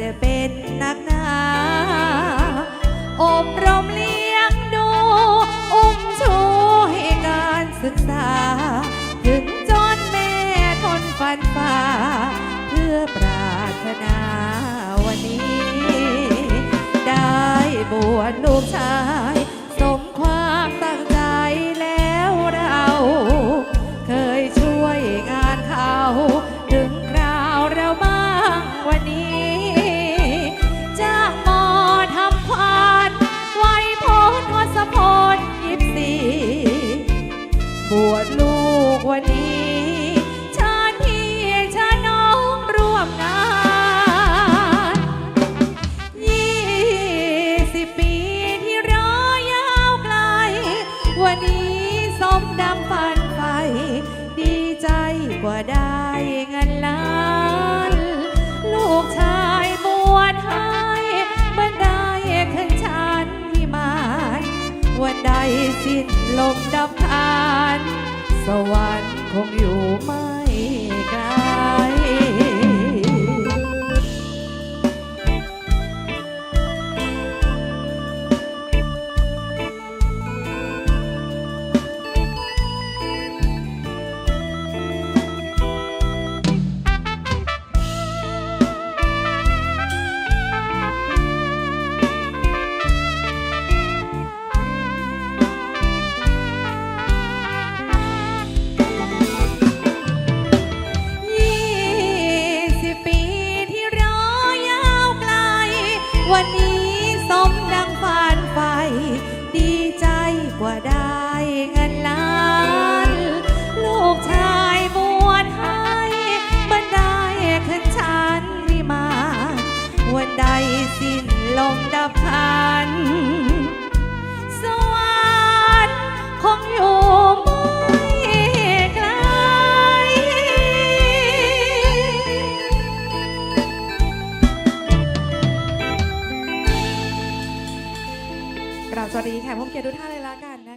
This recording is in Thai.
จะเป็นนักหนาอบรมเลี้ยงดูอุ้มชูให้การศึกษา ถึงจนแม่ทนฟันฝ่าเพื่อปรารถนาวันนี้ ได้บวชลูกชาย สิ้นลมดับอาย สวัสดีค่ะผู้เกียรติทุกท่านเลยละกันนะ